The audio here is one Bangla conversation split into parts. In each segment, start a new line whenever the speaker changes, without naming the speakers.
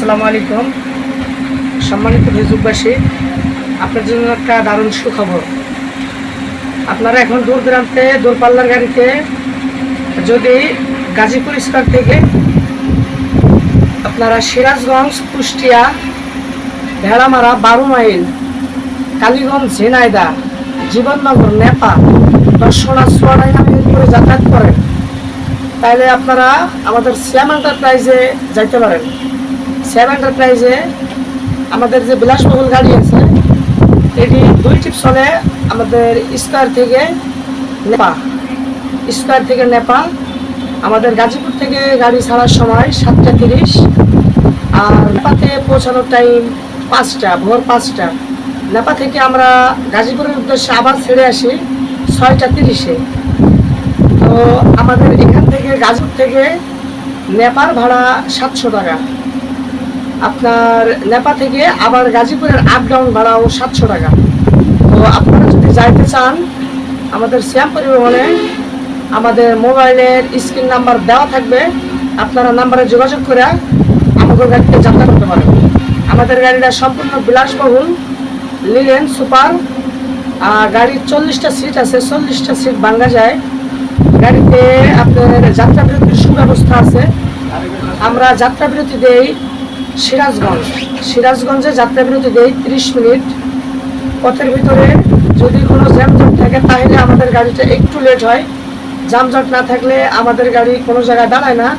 আসসালামু আলাইকুম। সম্মানিত ফেসবুকবাসী আপনার জন্য একটা দারুণ সুখবর। আপনারা এখন দূর দূরান্তে দূরপাল্লার গাড়িতে যদি গাজীপুর স্কোয়ার থেকে আপনারা সিরাজগঞ্জ, কুষ্টিয়া, ভেড়ামারা, বারো মাইল, কালীগঞ্জ, ঝিনাইদা, জীবননগর নেপা দর্শনা সোয়াডাই নামে করে যাতায়াত করেন, তাহলে আপনারা আমাদের শ্যাম এন্টারপ্রাইজে যাইতে পারেন। শ্যাম এন্টারপ্রাইজে আমাদের যে বিলাসবহুল গাড়ি আছে, এটি দুই টিপ চলে আমাদের স্কোয়ার থেকে নেপা স্কোয়ার থেকে নেপাল, আমাদের গাজীপুর থেকে গাড়ি ছাড়ার সময় সাতটা তিরিশ আর নেপাতে পৌঁছানোর টাইম পাঁচটা, ভোর পাঁচটা। নেপা থেকে আমরা গাজীপুরের উদ্দেশ্যে আবার ছেড়ে আসি ছয়টা তিরিশে। তো আমাদের এখান থেকে, গাজীপুর থেকে নেপাল ভাড়া সাতশো টাকা। আপনার নেপা থেকে আবার গাজীপুরের আপ ডাউন ভাড়াও সাতশো টাকা। তো আপনারা যদি যাইতে চান, আমাদের শ্যাম পরিবহনে আমাদের মোবাইলের স্ক্রিন নাম্বার দেওয়া থাকবে। আপনারা নাম্বারে যোগাযোগ করে আমাদের গাড়িতে যাত্রা করতে পারেন। আমাদের গাড়িটা সম্পূর্ণ বিলাসবহুল লিলেন সুপার আর গাড়ির চল্লিশটা সিট আছে, চল্লিশটা সিট ভাঙ্গা যায়। গাড়িতে আপনার যাত্রা বিরতির সুব্যবস্থা আছে। আমরা যাত্রা বিরতি দেই সিরাজগঞ্জ। সিরাজগঞ্জে যাত্রা বিরতি দেই, তিরিশ মিনিট। পথের ভিতরে যদি কোনো জ্যামজট থাকে, তাহলে আমাদের গাড়িটা একটু লেট হয়। জামজট না থাকলে আমাদের গাড়ি কোনো জায়গায় দাঁড়ায় না।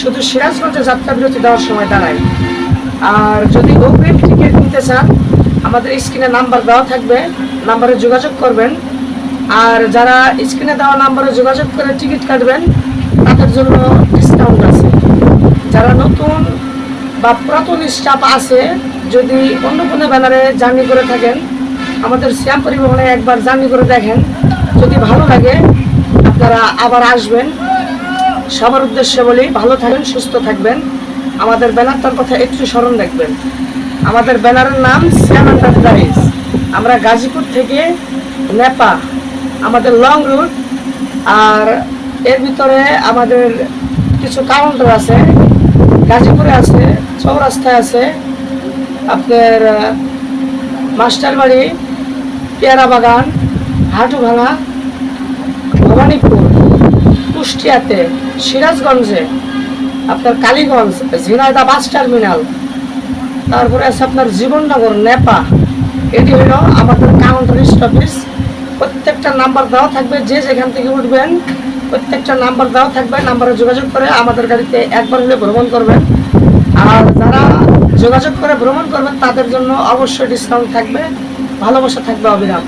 শুধু সিরাজগঞ্জে যাত্রা বিরতি দেওয়ার সময় দাঁড়ায়। আর যদি অগ্রিম টিকিট নিতে চান, আমাদের স্ক্রিনে নাম্বার দেওয়া থাকবে নাম্বারে যোগাযোগ করবেন। আর যারা স্ক্রিনে দেওয়া নাম্বারে যোগাযোগ করে টিকিট কাটবেন, তাদের জন্য ডিসকাউন্ট আছে। যারা নতুন বা পুরাতন স্টাফ আছে, যদি অন্য কোনো ব্যানারে জার্নি করে থাকেন, আমাদের শ্যাম পরিবহনে একবার জার্নি করে দেখেন। যদি ভালো লাগে, আপনারা আবার আসবেন। সবার উদ্দেশ্যে বলি, ভালো থাকবেন সুস্থ থাকবেন। আমাদের ব্যানারটার কথা একটু স্মরণ রাখবেন। আমাদের ব্যানারের নাম শ্যাম এন্টারপ্রাইজ আমরা গাজীপুর থেকে নেপা, আমাদের লং রুট, আর এর ভিতরে আমাদের কিছু কাউন্টার আছে। গাজীপুরে আছে, চৌরাস্তায় আছে। আপনার মাস্টার বাড়ি পেয়ারা বাগান হাটু ভাঙা ভবানীপুর, কুষ্টিয়াতে, সিরাজগঞ্জে, আপনার কালীগঞ্জ ঝিনাইদা বাস টার্মিনাল, তারপরে আছে আপনার জীবননগর, নেপা। এটি হলো আমাদের কাউন্টার স্টপেজ প্রত্যেকটা নাম্বার দেওয়া থাকবে, যে যেখান থেকে উঠবেন প্রত্যেকটা নাম্বার দেওয়া থাকবে, নাম্বারে যোগাযোগ করে আমাদের গাড়িতে একবার হলে ভ্রমণ করবেন। আর যারা যোগাযোগ করে ভ্রমণ করবেন, তাদের জন্য অবশ্যই ডিসকাউন্ট থাকবে, ভালোবাসা থাকবে অবিরাম।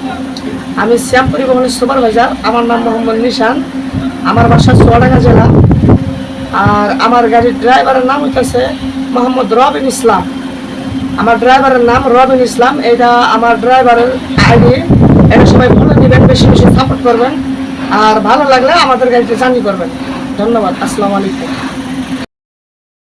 আমি শ্যাম পরিবহনের সুপারভাইজার আমার নাম মোহাম্মদ নিশান, আমার বাসা চুয়াডাঙ্গা জেলা। আর আমার গাড়ির ড্রাইভারের নাম হইতেছে মোহাম্মদ রবিন ইসলাম। আমার ড্রাইভারের নাম রবিন ইসলাম। এটা আমার ড্রাইভারের আইডি এটা সবাই বলে দিবেন, বেশি বেশি সাপোর্ট করবেন। আর ভালো লাগলে আমাদের গাড়িতে জার্নি করবেন। ধন্যবাদ আসসালামু আলাইকুম।